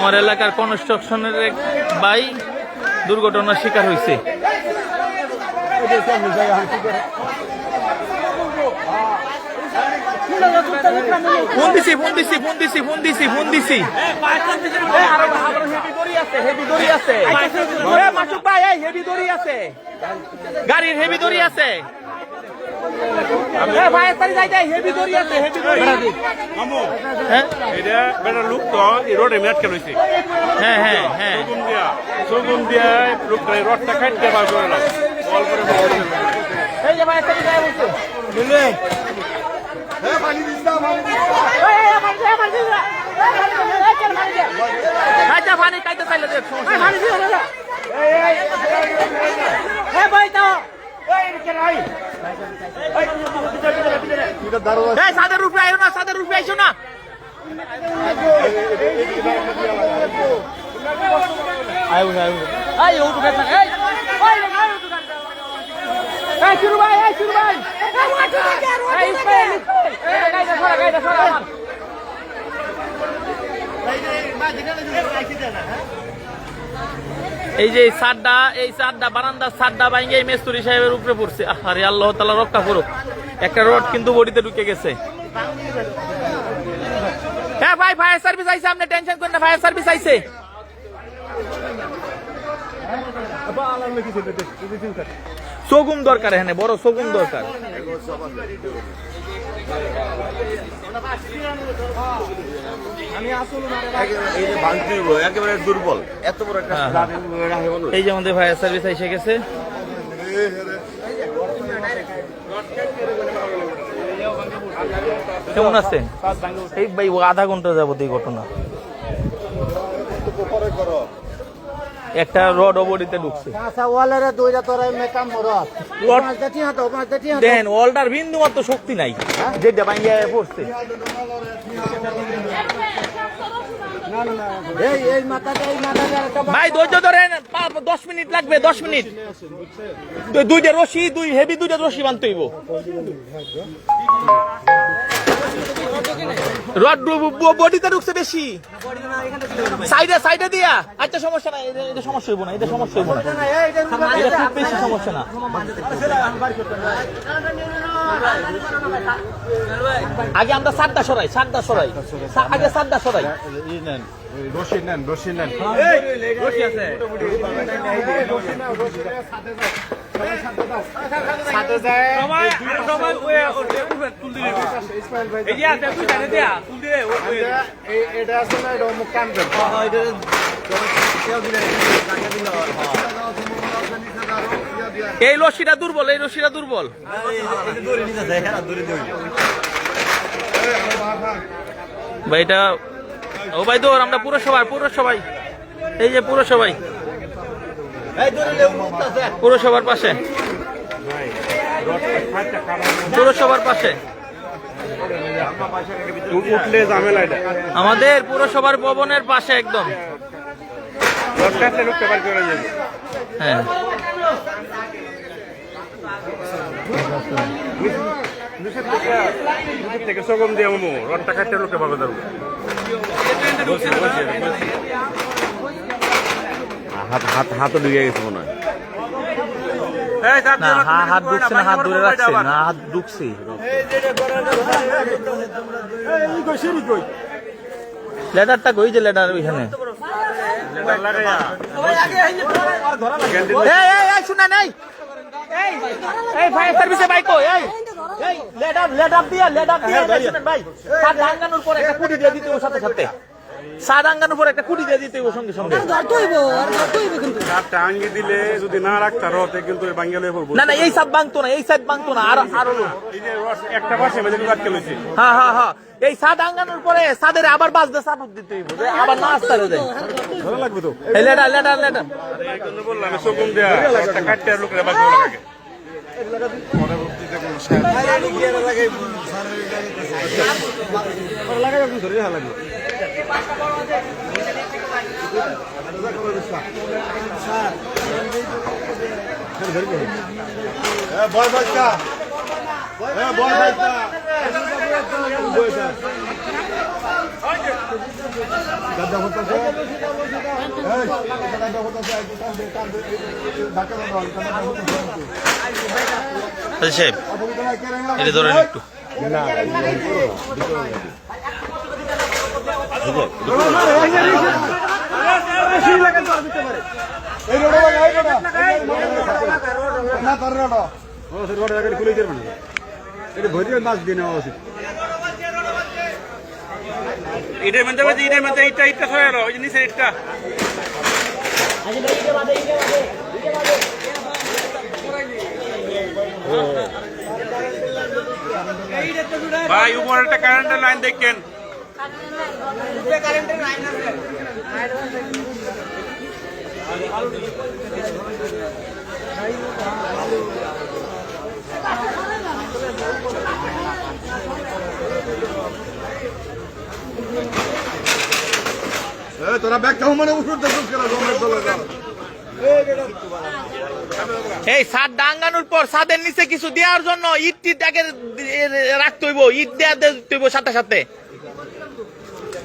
আমার এলাকার কনস্ট্রাকশনের এক বাই দুর্ঘটনার শিকার হয়েছে ফোন দিছি ফোন দিছি ফোন দিছি ফোন দিছি ফোন দিছি। গাড়ির হেভি দড়ি আছে। হ্যাঁ? এটা বেটা লোক তো এই রোডে মেটকে রয়েছে হ্যাঁ হ্যাঁ হ্যাঁ। দিয়া লোকটা রডটা পানি খাইতে চাইলে সাদের রূপে আইও না সাদের রূপে আইসো না আইও না আইও আই ও দোকান না এই ওই না আইও দোকান এই শুরু ভাই এই শুরু ভাই। এই এই গাইদা সরা গাইদা সরা আমার। এই যে সাদটা এই সাদটা বারান্দার সাদটা ভাঙ্গে এই মেস্তুরি সাহেবের উপরে পড়ছে। আরে আল্লাহ তালা রক্ষা করুক। একটা রড কিন্তু বডিতে ঢুকে গেছে। হ্যাঁ ভাই ফায়ার সার্ভিস আইছে আপনি টেনশন করেন না ফায়ার সার্ভিস আইছে। সগুম দরকার এত বড় একটা দরকার। মানুষ। এই যে আমাদের ফায়ার সার্ভিস এসে গেছে। কেমন আছেন? এই ভাই, আধা ঘণ্টা যাবত এই ঘটনা। একটা রড অবডিতে ঢুকছে। হাতো দেন ওয়ালটার বিন্দু মাত্র শক্তি নাই। যেটা ভাঙ্গিয়া পড়ছে। ভাই ধৈর্য ধরেন দশ মিনিট লাগবে দশ মিনিট। দুইটা রশি দুই হেভি দুইটা রশি বানতে হইব। রড বডিতে ঢুকছে বেশি সাইডে সাইডে দিয়া আচ্ছা সমস্যা নাই এটা- সমস্যা হইব না এটা সমস্যা হইব না এটা খুব বেশি সমস্যা না আগে আমরা সাতটা সরাই সাতটা সরাই আগে সাতটা সরাই এটা আছে এই রশিটা দুর্বল, এই রশিটা দুর্বল। ভাই, এটা ও ভাই, দৌড়, আমরা পুরো সবাই পুরো সবাই এই যে পুরো সবাই পুরসভার পাশে। পুরসভার পাশে। উঠলে ঝামেলা আমাদের পুরসভার ভবনের পাশে একদম। হ্যাঁ। থেকে সগম দিয়ে রডটা কাটতে ভালো ধরবো হাত হাত হাতও ঢুকে গেছে মনে হয়। না হা- হাত ঢুকছে না হাত ধরে রাখছে না হাত ঢুকছে লেটারটা কই যে লেটার ওইখানে? এই এই এই ফায়ার সার্ভিসে বাইক কই? এই এই লেটার লেটার দিয়া লেটার দিয়া ভাই। সাত আঙ্গানোর পর একটা কুড়ি দিয়ে দিতে হবে সাথে সাথে। সাত আঙ্গানোর পর একটা কুড়ি দিয়ে দিতে সঙ্গে সঙ্গে। চারটা আঙ্গি দিলে যদি না রাখতে রতে কিন্তু বাঙ্গালে পড়ব না না এই সাইড ভাঙতো না এই সাইড ভাঙতো না আর আরও এই যে রড একটা পাশে মেঝে লইছে। হ্যাঁ হ্যাঁ হ্যাঁ এই সাদ আঙ্গানোর পরে সাদের আবার বাজতে সাপোর্ট দিতে হইব আবার না আসতে হবে ভালো লাগবে তো? Letter letter letter. বললাম সগম দেয়া কাটতে আর লোকটা বার করে লাগে আচ্ছা সাহেব এটা ধরেন একটু এটার মধ্যে বাজে এটার মধ্যে ইটটা ইটটা সরে এলো ওই নিচের ইটটা। ভাই উপরে একটা কারেন্টের লাইন দেখেন। তোরা ব্যাগটা এই সাদ ডাঙ্গানোর পর সাদের নিচে কিছু দেওয়ার জন্য ইট টিট আগে রাখতে হইব, ইট দেওয়া দিতে সাথে সাথে।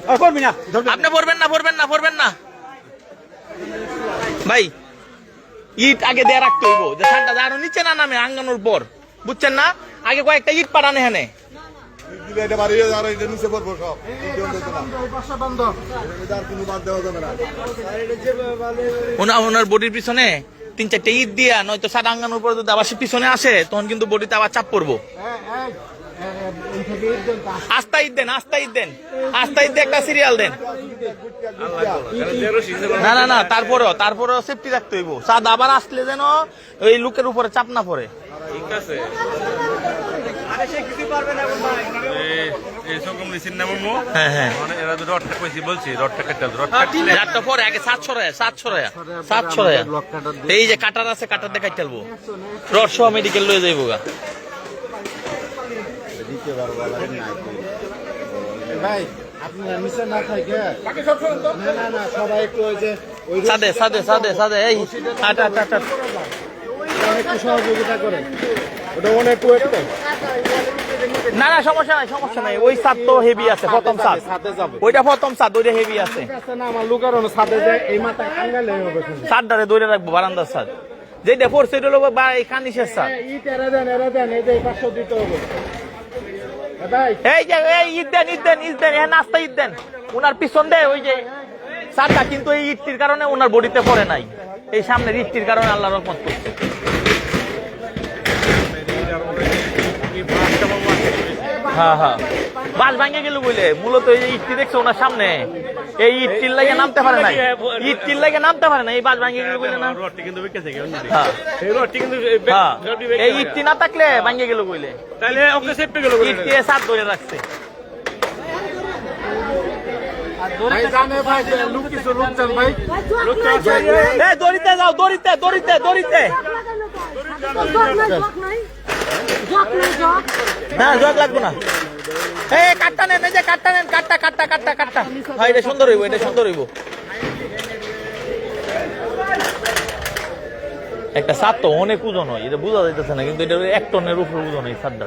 না আপনি পড়বেন না পড়বেন না পড়বেন না। ভাই ইট আগে দেয়া রাখতে হইব যে আরও নিচে না নামে আঙ্গানোর পর বুঝছেন না? আগে কয়েকটা ইট পাঠানে হেনে ওনার ওনার বডির পিছনে তিন চারটে ইট দিয়া নয়তো সাদা আঙ্গানোর পর যদি আবার সে পিছনে আসে তখন কিন্তু বডিতে আবার চাপ পড়ব। আস্তা ঈদ দেন আস্তা ঈদ দেন। আস্তা ঈদ দিয়ে একটা সিরিয়াল দেন। না না না তারপরেও তারপরেও সেফটি রাখতে হইব। সাদ আবার আসলে যেন ওই লুকের উপরে চাপ না পড়ে। ঠিক আছে। এই হ্যাঁ হ্যাঁ। মানে যে কাটার আছে কাটার দেখাই চলবো রড সহ মেডিকেল লয়ে যাইবো গা। ভাই আপনি নিচে না থাকে। না না না সবাই একটু ওই যে সাদে সাদে সাদে সাদে এই আট আট আট। আট। একটু সহযোগিতা করেন ওটা অনেক না না সমস্যা নাই সমস্যা নাই। ওই তো হেভি আছে প্রথম ওইটা প্রথম ওইটা হেভি আছে। না আমার লুকার অন্য সাথে যায় এই আঙ্গালে হবে দৌড়ে রাখব বারান্দার যেটা ফোর সেট হলো বা এই কানিসের সাত ইট এরা দেন এরা দেন এই যে পাঁচশো দিতে হবে। এই যে, এই নাস্তা পিছন দেয় ওই যে সারটা কিন্তু এই ইটটির কারণে ওনার বডিতে পড়ে নাই। এই সামনের ইটটির কারণে আল্লাহ রহমত হ্যাঁ হ্যাঁ। বাস ভাঙে গেল বলে মূলত এই ইটটি দেখছে ওনার সামনে? এই ইটটির লাগে নামতে পারে না ইটটির লাগে নামতে পারে না এই বাস ভাঙে গেল না? রডটি কিন্তু বেঁকে থেকে হ্যাঁ। এই রডটি কিন্তু হ্যাঁ। এই ইটটি না থাকলে ভাঙে গেল বলে তাহলে ওকে সেফটি গেল ইটটি সাত ধরে রাখছে। ভাই জানে ভাই লুক কিছু লুক চান ভাই। এই দড়িতে যাও দড়িতে দড়িতে দড়িতে। না জগ লাগবো না। এই কাটটা নেন এই যে কাটটা নেন কাটটা কাটটা কাটটা কাটটা। হ্যাঁ এটা সুন্দর হইব এটা সুন্দর হইব। একটা সাত তো অনেক ওজন হয় এটা বোঝা যাইতেছে না কিন্তু এটা এক টনের উপরে ওজন হয় সাতটা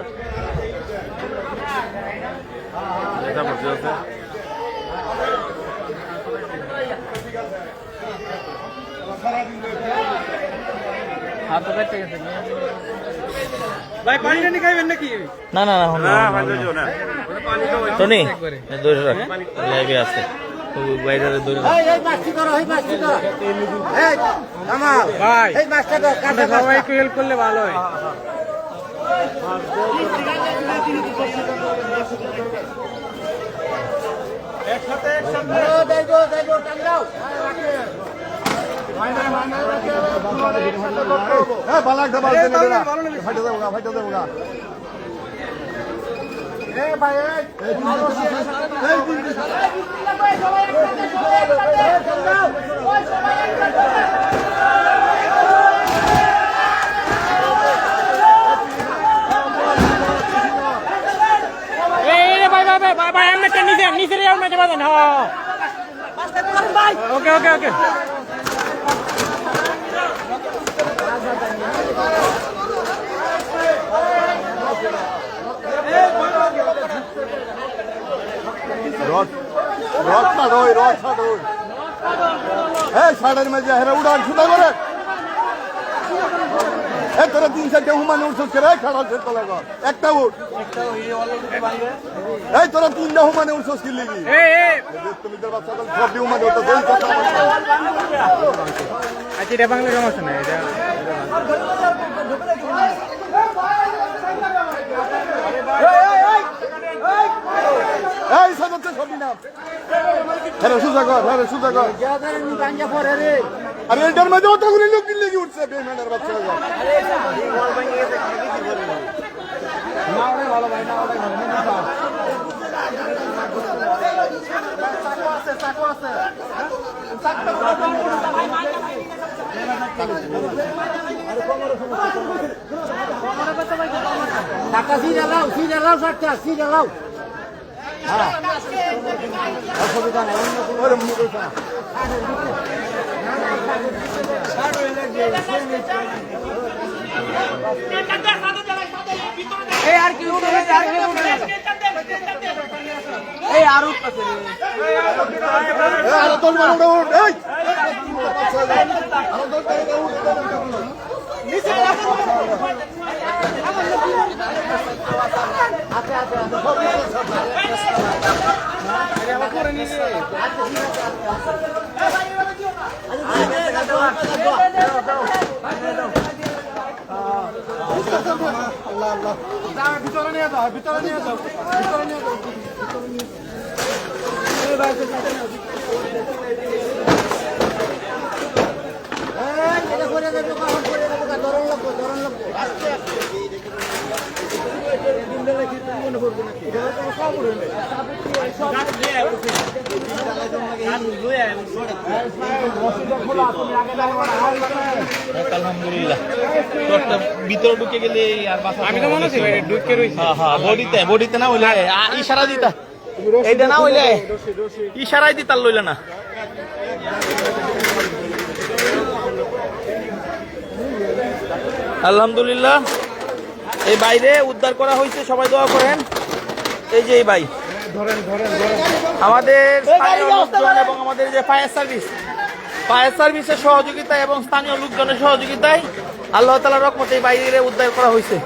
ভাই পানি টানি খাইবেন নাকি? না না না না, টনি দৌড়ে রাখ লাইভে আছে। বাইরে দৌড়ে রাখ। এই এই মাছটি করো এই মাছটি করো। এই আমার ভাই এই মাছটা দাও কাটা সবাই একটু হেল্প করলে ভালো হয়। একসাথে একসাথে দেখো দেখো টাঙ্গাও হ্যাঁ বালতে নিবে না ফাইটা দেবো ফাইটা দেবো ভাই। এই ওকে ওকে ওকে। রথ রথ ছাড়ই রথ ছাড়ই এই সাড়ের মাঝে হেরা উড়ান ছুটা করে। এ তোরা তিন চারটে হুমানে উঠছিস রে খাড়া ছেড় তোলা কর একটা উঠ। এই তোরা তিনটা হুমানে উঠছিস কি লিগি। তুমি তোর বাচ্চা সব হুমানে বাংলা এই সাজাচ্ছে সবই নাম হ্যাঁ সুজা কর হ্যাঁ সুজা কর। আরে, এটার মধ্যে অতগুলো লোক লেগে উঠছে? বেমেনের বাচ্চা টাকা সিরে লাও সিরে লাও চারটা সিরে লাও এই আর কি আর কি। এই আর উঠতেছে রে। আরে তোর মানে উঠে উঠ এই আরে তোর মানে উঠ ভিতরে নিয়ে যাও ভিতরে নিয়ে যাও ভিতরে নিয়ে যাও এটা করে দেবে কখন করে দেবে ধরন লাগবো ধরন লাগবো আলহামদুলিল্লাহ। তোরটা ভিতরে ঢুকে গেলে আর আমি তো মনে হচ্ছে ঢুকে রয়েছি। হ্যাঁ হ্যাঁ বডিতে বডিতে না হইলে ইশারা দিতা। এইটা না হইলে ইশারাই দিতার লইলে না। আলহামদুলিল্লাহ। এই বাইরে উদ্ধার করা হয়েছে সবাই দোয়া করেন। এই যে এই ভাই। আমাদের এবং আমাদের যে ফায়ার সার্ভিস ফায়ার সার্ভিসের সহযোগিতা এবং স্থানীয় লোকজনের সহযোগিতায় আল্লাহ তালা রকমতে এই বাইরে উদ্ধার করা হয়েছে।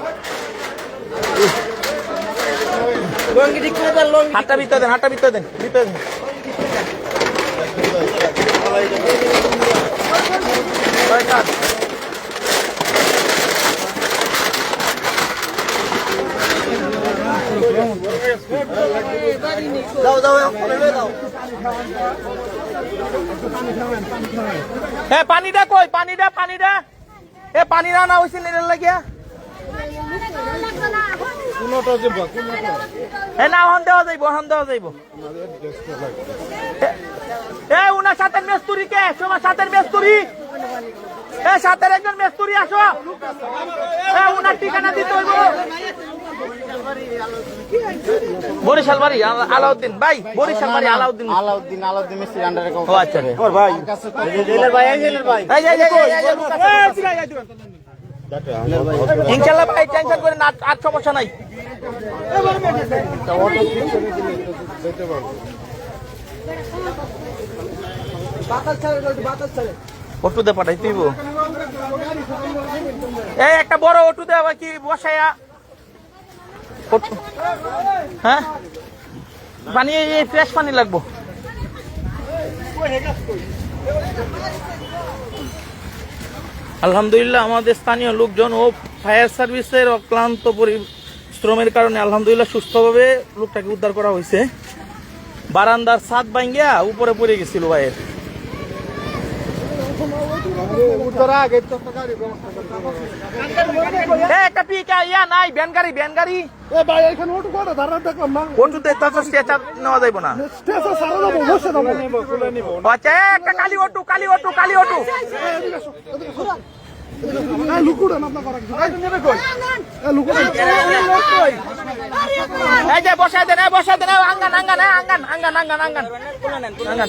হাতটা ভিতরে দেন হাটটা ভিতরে দেন ভিতরে দেন ছয় কাজ। দাও দাও দাও এ পানিটা কই পানিটা পানিটা এ, পানি না না হয়েছে নিলেন লাগিয়া। এ, না হন দেওয়া যাইব হন এ- এ উনার সাথে মেস্তুরি কে? তোমার সাথে মেস্তুরি। এ সাথের একজন মেস্তুরি, আসো। এ, উনার ঠিকানা দিতে হইব। বরিশাল বাড়ি আলাউদ্দিন ভাই বরিশাল বাড়ি আলাউদ্দিন আলাউদ্দিন আলাউদ্দিন মিস্ত্রি আন্ডারে ও আচ্ছা ওর ভাই জেলের ভাই এই জেলের ভাই এই, এই, ইনশাল্লাহ ভাই টেনশন করে না আর সমস্যা নাই বাতাস ছাড়ে বাতাস ছাড়ে অটু পাঠাই তুইব এই একটা বড় অটু দে আবার কি বসায়া হ্যাঁ? পানি ফ্রেশ পানি লাগবো। আলহামদুলিল্লাহ, আমাদের স্থানীয় লোকজন ও ফায়ার সার্ভিসের অক্লান্ত পরিশ্রমের কারণে আলহামদুলিল্লাহ সুস্থভাবে লোকটাকে উদ্ধার করা হয়েছে। বারান্দার ছাদ ভাঙ্গিয়া উপরে পড়ে গেছিল ভাইয়ের উত্তরা আগে তো গাড়ি এ, একটা পিকা ইয়া নাই ভ্যান গাড়ি ভ্যান গাড়ি। এ ভাই এখানে ওটু করে ধারা দেখলাম না। কোনটুতে তো স্টেচার নেওয়া যাইব না। স্টেশন সারা দেবো বসে দেবো। আচ্ছা একটা কালি অটু কালি অটু কালি বসায় দেন বসায় দেন আঙ্গান আঙ্গান আঙ্গান আঙ্গান আঙ্গান আঙ্গান। আঙ্গান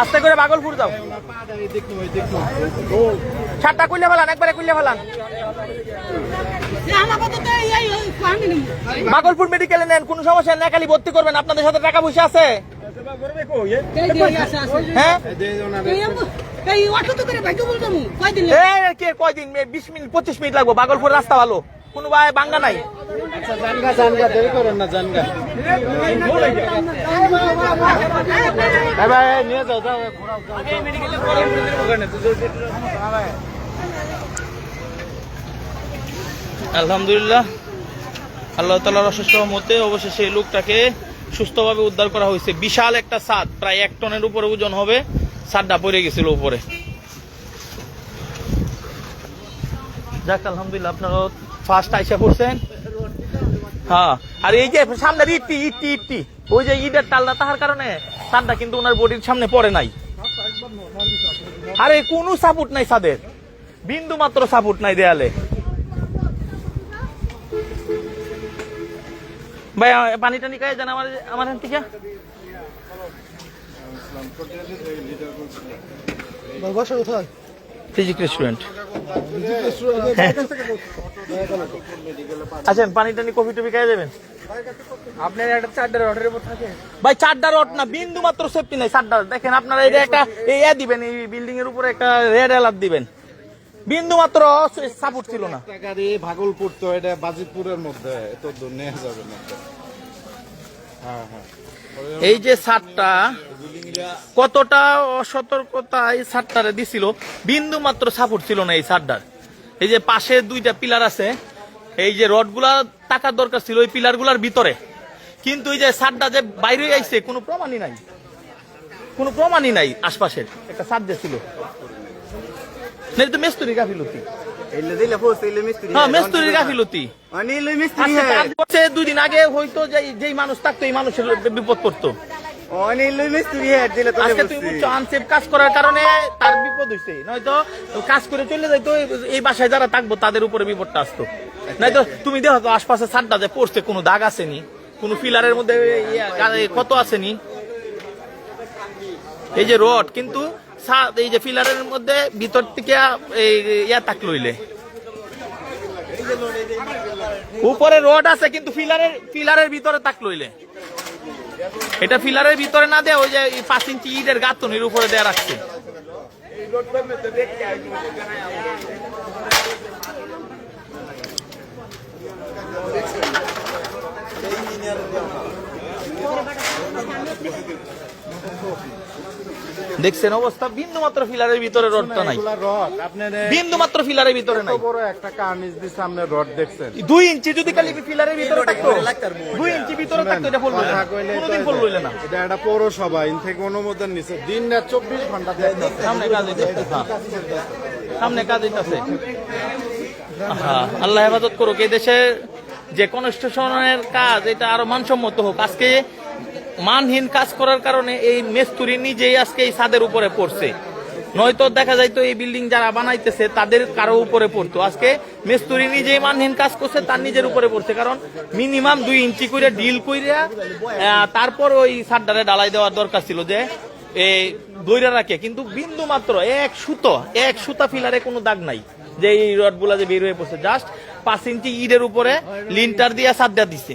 আস্তে করে বাগলপুর যাও। ছাদটা কুইলে ফেলান একবারে কুইলে ফেলান। বাগলপুর মেডিকেলে নেন কোনো সমস্যা নেই খালি ভর্তি করবেন আপনাদের সাথে টাকা পয়সা আছে? হ্যাঁ? কয়দিন বিশ মিনিট পঁচিশ মিনিট লাগবো বাগলপুর রাস্তা ভালো। কোনো ভাই বাঙ্গা নাই? আলহামদুলিল্লাহ। আল্লাহ তালার অশেষ মতে অবশেষে এই লোকটাকে সুস্থভাবে উদ্ধার করা হয়েছে। বিশাল একটা ছাদ প্রায় এক টনের উপরে ওজন হবে। ছাদটা পড়ে গেছিল উপরে। যাক, আলহামদুলিল্লাহ আপনারা ফার্স্ট আইসা পড়ছেন? হ্যাঁ। আর এই যে সামনের ইটটি ইটটি ইটটি। ওই যে ইটের টালটা তাহার কারণে ছাদটা কিন্তু ওনার বডির সামনে পড়ে নাই। আরে, কোনো সাপোর্ট নাই ছাদের বিন্দু মাত্র সাপোর্ট নাই দেয়ালে। ভাই আ- পানি টানি খাই দেন আমার আমার থেকে। বসো কোথায়? ফিজিক রেস্টুরেন্ট আচ্ছা পানি টানি কফি টফি খাই দেবেন আপনার একটা চারটার অর্ডারের উপর থাকে। ভাই চারটা রড না বিন্দু মাত্র সেফটি নাই চারটা দেখেন আপনারা এটা একটা এই এ দিবেন এই বিল্ডিং এর উপরে একটা রেড অ্যালার্ট দিবেন। বিন্দু মাত্র সাপোর্ট ছিল না। ভাগলপুর তো এটা বাজিতপুরের মধ্যে এত দূর নিয়ে যাবে না। হ্যাঁ হ্যাঁ। এই যে সারটা কতটা অসতর্কতা এই সারটারে দিছিল? বিন্দু মাত্র সাপোর্ট ছিল না এই সারটার এই যে পাশে দুইটা পিলার আছে এই যে রডগুলা টাকার দরকার ছিল ওই পিলারগুলার ভিতরে। কিন্তু এই যে সারটা যে বাইরে আইছে কোনো প্রমাণই নাই। কোনো প্রমাণই নাই আশপাশের। একটা সার যে ছিল। না, তো মেস্তুরি গাফিলতি। হ্যাঁ হ্যাঁ পাঁচ বছর দুই দিন আগে হয়তো যে- যেই মানুষ থাকতো এই মানুষের বিপদ করতো অনিল মিস্ত্রি দিলে তো আজকে তুমি কাজ করার কারণে তার বিপদ হইছে। নয়তো কাজ করে চলে যাইতো এই- এই বাসায় যারা থাকব তাদের উপরে বিপদটা আসতো। নয়তো তুমি দেখো তো আশপাশে সারটা যে পড়ছে কোনো দাগ আসেনি কোনো ফিলারের মধ্যে ইয়া, কত আসেনি। এই যে রড কিন্তু এই যে ফিলারের মধ্যে ভিতর থেকে ইয়া তাক লইলে। উপরে রড আছে কিন্তু ফিলারের ফিলারের ভিতরে তাক লইলে। এটা ফিলারের ভিতরে না দেয় ওই যে পাঁচ ইঞ্চি ইটের গাঁথনির উপরে দেয়া রাখছে। দেখছেন অবস্থা বিন্দু মাত্র ফিলারের ভিতরে রডটা নাই। বিন্দু মাত্র ফিলারের ভিতরে নাই। বড় একটা কার্নিশ দিয়ে সামনে রড দেখছেন। দুই ইঞ্চি যদি খালি ফিলারের ভিতরে থাকতো দুই ইঞ্চি ভিতরে থাকতো এটা তো কোনোদিন ফুল লইলে না। এটা একটা পৌরসভা ইন থেকে অনুমোদন নিছে। দিন রাত চব্বিশ ঘণ্টা সামনে কাজ হইতেছে হ্যাঁ। সামনে কাজ হইতেছে। আল্লাহ হেফাজত করুক এই দেশে যে কনস্ট্রাকশনের কাজ এটা আরও মানসম্মত হোক। আজকে মানহীন কাজ করার কারণে এই মেস্তুরি নিজেই আজকে এই ছাদের উপরে পড়ছে। নয়তো দেখা যাইতো এই বিল্ডিং যারা বানাইতেছে, তাদের কারও উপরে পড়তো। আজকে মেস্তুরি নিজেই মানহীন কাজ করছে, তার নিজের উপরে পড়ছে। কারণ মিনিমাম দুই ইঞ্চি করে ডিল কইরা তারপর ওই ছাদটারে ডালাই দেওয়ার দরকার ছিল যে এই দইরা রাখে। কিন্তু বিন্দু মাত্র এক সুতো, এক সুতা ফিলারে কোনো দাগ নাই। যে এই রডগুলা যে বের হয়ে পড়ছে জাস্ট পাঁচ ইঞ্চি ইটের উপরে লিন্টার দিয়ে সাদ্দা দিছে।